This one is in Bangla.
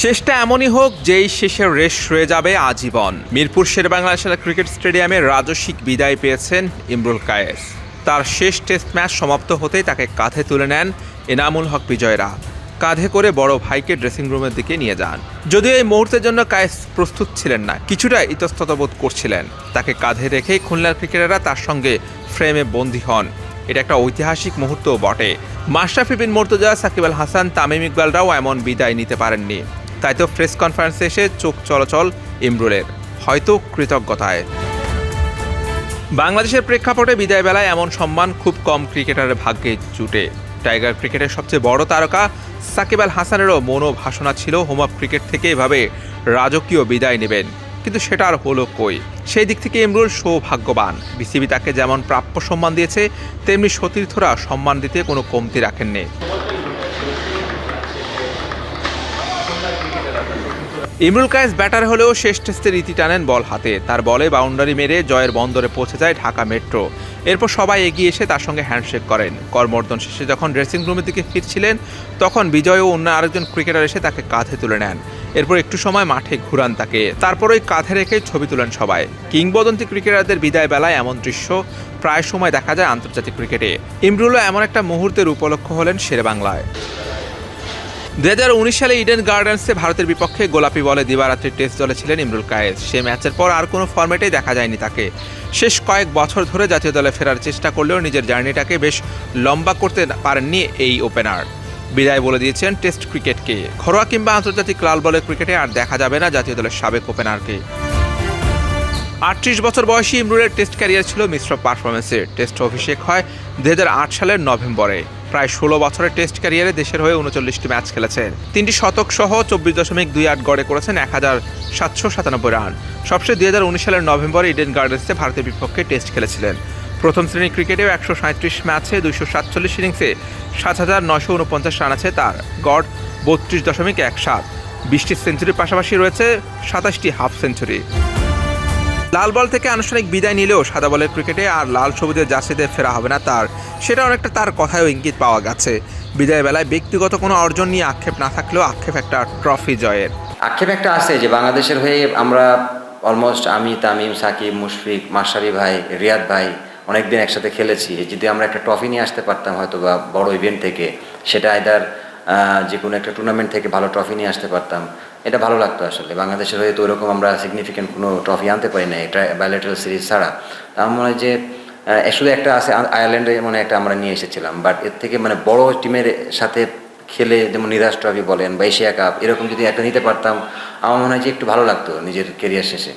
শেষটা এমনই হোক যেই শেষের রেশ রয়ে যাবে আজীবন। মিরপুর শেরবাংলা ন্যাশনাল ক্রিকেট স্টেডিয়ামে রাজস্বিক বিদায় পেয়েছেন ইমরুল কায়েস। তার শেষ টেস্ট ম্যাচ সমাপ্ত হতেই তাকে কাঁধে তুলে নেন এনামুল হক বিজয়রা। কাঁধে করে বড় ভাইকে ড্রেসিং রুমের দিকে নিয়ে যান। যদিও এই মুহূর্তের জন্য কায়েস প্রস্তুত ছিলেন না, কিছুটা ইতস্তত বোধ করছিলেন। তাকে কাঁধে রেখেই খুলনার ক্রিকেটাররা তার সঙ্গে ফ্রেমে বন্দী হন। এটা একটা ঐতিহাসিক মুহূর্ত বটে। মাশরাফি বিন মর্তুজা, সাকিব আল হাসান, তামিম ইকবালরাও এমন বিদায় নিতে পারেননি। তাই তো প্রেস কনফারেন্সে এসে চোখ চলাচল ইমরুলের। হয়তো কৃতজ্ঞতায়। বাংলাদেশের প্রেক্ষাপটে বিদায় বেলায় এমন সম্মান খুব কম ক্রিকেটারের ভাগ্যে জুটে। টাইগার ক্রিকেটের সবচেয়ে বড় তারকা সাকিব আল হাসানেরও মনোভাসনা ছিল হোম ক্রিকেট থেকে এভাবে রাজকীয় বিদায় নেবেন। কিন্তু সেটা আর হলো কই? সেই দিক থেকে ইমরুল সৌভাগ্যবান। বিসিবি তাকে যেমন প্রাপ্য সম্মান দিয়েছে, তেমনি সতীর্থরা সম্মান দিতে কোনো কমতি রাখেননি। ইমরুল কায়েস ব্যাটার হলেও শেষ টেস্টের ইতি টানেন বল হাতে। তার বলে বাউন্ডারি মেরে জয়ের বন্দরে পৌঁছে যায় ঢাকা মেট্রো। এরপর সবাই এগিয়ে এসে তার সঙ্গে হ্যান্ডশেক করেন। কর্মর্দন শেষে যখন ড্রেসিং রুমের দিকে ফিরছিলেন, তখন বিজয় ও অন্য আরেকজন ক্রিকেটার এসে তাকে কাঁধে তুলে নেন। এরপর একটু সময় মাঠে ঘুরান তাকে। তারপর ওই কাঁধে রেখে ছবি তুলেন সবাই। কিংবদন্তি ক্রিকেটারদের বিদায় বেলায় এমন দৃশ্য প্রায় সময় দেখা যায় আন্তর্জাতিক ক্রিকেটে। ইমরুলও এমন একটা মুহূর্তের উপলক্ষ হলেন শেরবাংলায় দু হাজার উনিশ সালে ইডেন গার্ডেন্সে ভারতের বিপক্ষে গোলাপি বলে দিবারাত্রি টেস্ট দলে ছিলেন ইমরুল কায়েস। সে ম্যাচের পর আর কোনো ফর্মেটেই দেখা যায়নি তাকে। শেষ কয়েক বছর ধরে জাতীয় দলে ফেরার চেষ্টা করলেও নিজের জার্নিটাকে বেশ লম্বা করতে পারেননি এই ওপেনার। বিদায় বলে দিয়েছেন টেস্ট ক্রিকেটকে। ঘরোয়া কিংবা আন্তর্জাতিক লাল বলের ক্রিকেটে আর দেখা যাবে না জাতীয় দলের সাবেক ওপেনারকে। আটত্রিশ বছর বয়সী ইমরুলের টেস্ট ক্যারিয়ার ছিল মিশ্র পারফরমেন্সে টেস্ট অভিষেক হয় দুই হাজার আট সালের নভেম্বরে। প্রায় ষোলো বছরের টেস্ট ক্যারিয়ারে দেশের হয়ে উনচল্লিশটি ম্যাচ খেলেছেন। তিনটি শতক সহ চব্বিশ দশমিক দুই আট গড়ে করেছেন এক হাজার সাতশো সাতানব্বই রান। সবশেষ দুই হাজার উনিশ সালের নভেম্বরে ইডেন গার্ডেন্সে ভারতের বিপক্ষে টেস্ট খেলেছিলেন। প্রথম শ্রেণির ক্রিকেটেও একশো সাঁত্রিশ ম্যাচে দুইশো সাতচল্লিশ ইনিংসে সাত হাজার নশো উনপঞ্চাশ রান আছে তার। গড় বত্রিশ দশমিক এক সাত। বিশটি সেঞ্চুরির পাশাপাশি রয়েছে সাতাশটি হাফ সেঞ্চুরি। লাল বল থেকে আনুষ্ঠানিক বিদায় নিলেও সাদা বলের ক্রিকেটে আর লাল সবুজের জার্সিতে ফেরা হবে না তার। সেটা অনেকটা তার কথায়ও ইঙ্গিত পাওয়া গেছে। বিদায় বেলায় ব্যক্তিগত কোনো অর্জন নিয়ে আক্ষেপ না থাকলেও আক্ষেপ একটা ট্রফি জয়ের। আক্ষেপ একটা আছে যে বাংলাদেশের হয়ে আমরা অলমোস্ট আমি তামিম, সাকিব, মুশফিক মাসাবি ভাই, রিয়াদ ভাই অনেকদিন একসাথে খেলেছি। যদি আমরা একটা ট্রফি নিয়ে আসতে পারতাম হয়তো বা বড় ইভেন্ট থেকে, সেটা আইদার যে কোনো একটা টুর্নামেন্ট থেকে ভালো ট্রফি নিয়ে আসতে পারতাম। এটা ভালো লাগতো আসলে। বাংলাদেশের হয়ে তো ওরকম আমরা সিগনিফিকেন্ট কোনো ট্রফি আনতে পারি না এটা ব্যালেটাল সিরিজ ছাড়া। আমার মনে হয় যে শুধু একটা আছে আয়ারল্যান্ডে মানে একটা আমরা নিয়ে এসেছিলাম। বাট এর থেকে মানে বড় টিমের সাথে খেলে যেমন নিরাজ ট্রফি বলেন বা এশিয়া কাপ এরকম যদি একটা নিতে পারতাম, আমার মনে হয় যে একটু ভালো লাগতো নিজের কেরিয়ার শেষে।